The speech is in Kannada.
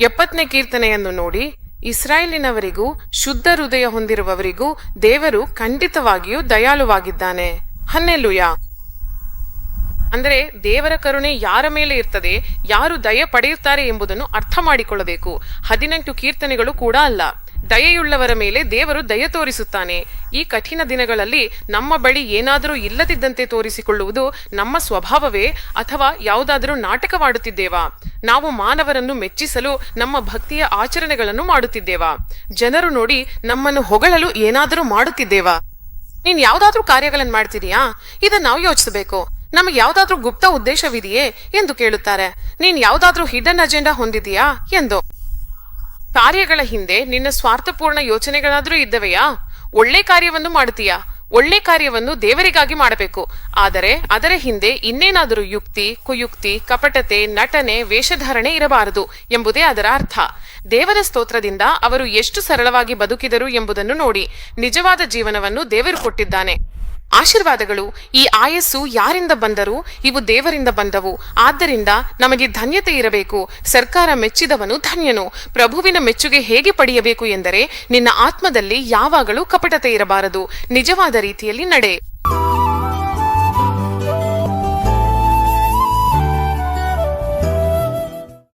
ಎಪ್ಪತ್ತನೇ ಕೀರ್ತನೆಯನ್ನು ನೋಡಿ ಇಸ್ರಾಯೇಲಿನವರಿಗೂ, ಶುದ್ಧ ಹೃದಯ ಹೊಂದಿರುವವರಿಗೂ ದೇವರು ಖಂಡಿತವಾಗಿಯೂ ದಯಾಳುವಾಗಿದ್ದಾನೆ. ಹನ್ನೆಲುಯ ಅಂದರೆ ದೇವರ ಕರುಣೆ ಯಾರ ಮೇಲೆ ಇರ್ತದೆ, ಯಾರು ದಯೆ ಪಡೆಯುತ್ತಾರೆ ಎಂಬುದನ್ನು ಅರ್ಥ ಮಾಡಿಕೊಳ್ಳಬೇಕು ಹದಿನೆಂಟು ಕೀರ್ತನೆಗಳು ಕೂಡ ಅಲ್ಲ. ದಯೆಯುಳ್ಳವರ ಮೇಲೆ ದೇವರು ದಯ ತೋರಿಸುತ್ತಾನೆ. ಈ ಕಠಿಣ ದಿನಗಳಲ್ಲಿ ನಮ್ಮ ಬಳಿ ಏನಾದರೂ ಇಲ್ಲದಿದ್ದಂತೆ ತೋರಿಸಿಕೊಳ್ಳುವುದು ನಮ್ಮ ಸ್ವಭಾವವೇ ಅಥವಾ ಯಾವುದಾದರೂ ನಾಟಕವಾಡುತ್ತಿದ್ದೇವಾ? ನಾವು ಮಾನವರನ್ನು ಮೆಚ್ಚಿಸಲು ನಮ್ಮ ಭಕ್ತಿಯ ಆಚರಣೆಗಳನ್ನು ಮಾಡುತ್ತಿದ್ದೇವಾ? ಜನರು ನೋಡಿ ನಮ್ಮನ್ನು ಹೊಗಳಲು ಏನಾದರೂ ಮಾಡುತ್ತಿದ್ದೇವಾ? ನೀನ್ ಯಾವುದಾದ್ರೂ ಕಾರ್ಯಗಳನ್ನು ಮಾಡ್ತಿದೀಯಾ? ಇದನ್ನ ನಾವು ಯೋಚಿಸಬೇಕು. ನಮಗೆ ಯಾವುದಾದ್ರೂ ಗುಪ್ತ ಉದ್ದೇಶವಿದೆಯೇ ಎಂದು ಕೇಳುತ್ತಾರೆ. ನೀನ್ ಯಾವುದಾದ್ರೂ ಹಿಡನ್ ಅಜೆಂಡಾ ಹೊಂದಿದೀಯಾ? ಎಂದು. ಕಾರ್ಯಗಳ ಹಿಂದೆ ನಿನ್ನ ಸ್ವಾರ್ಥಪೂರ್ಣ ಯೋಚನೆಗಳಾದರೂ ಇದ್ದವೆಯಾ? ಒಳ್ಳೆ ಕಾರ್ಯವನ್ನು ಮಾಡುತ್ತೀಯಾ? ಒಳ್ಳೆ ಕಾರ್ಯವನ್ನು ದೇವರಿಗಾಗಿ ಮಾಡಬೇಕು. ಆದರೆ ಅದರ ಹಿಂದೆ ಇನ್ನೇನಾದರೂ ಯುಕ್ತಿ, ಕುಯುಕ್ತಿ, ಕಪಟತೆ, ನಟನೆ, ವೇಷಧಾರಣೆ ಇರಬಾರದು ಎಂಬುದೇ ಅದರ ಅರ್ಥ. ದೇವರ ಸ್ತೋತ್ರದಿಂದ ಅವರು ಎಷ್ಟು ಸರಳವಾಗಿ ಬದುಕಿದರು ಎಂಬುದನ್ನು ನೋಡಿ ನಿಜವಾದ ಜೀವನವನ್ನು ದೇವರು ಕೊಟ್ಟಿದ್ದಾನೆ. ಆಶೀರ್ವಾದಗಳು, ಈ ಆಯಸ್ಸು ಯಾರಿಂದ ಬಂದರೂ ಇವು ದೇವರಿಂದ ಬಂದವು. ಆದ್ದರಿಂದ ನಮಗೆ ಧನ್ಯತೆ ಇರಬೇಕು. ಸರ್ಕಾರ ಮೆಚ್ಚಿದವನು ಧನ್ಯನು. ಪ್ರಭುವಿನ ಮೆಚ್ಚುಗೆ ಹೇಗೆ ಪಡೆಯಬೇಕು ಎಂದರೆ, ನಿನ್ನ ಆತ್ಮದಲ್ಲಿ ಯಾವಾಗಲೂ ಕಪಟತೆ ಇರಬಾರದು. ನಿಜವಾದ ರೀತಿಯಲ್ಲಿ ನಡೆ.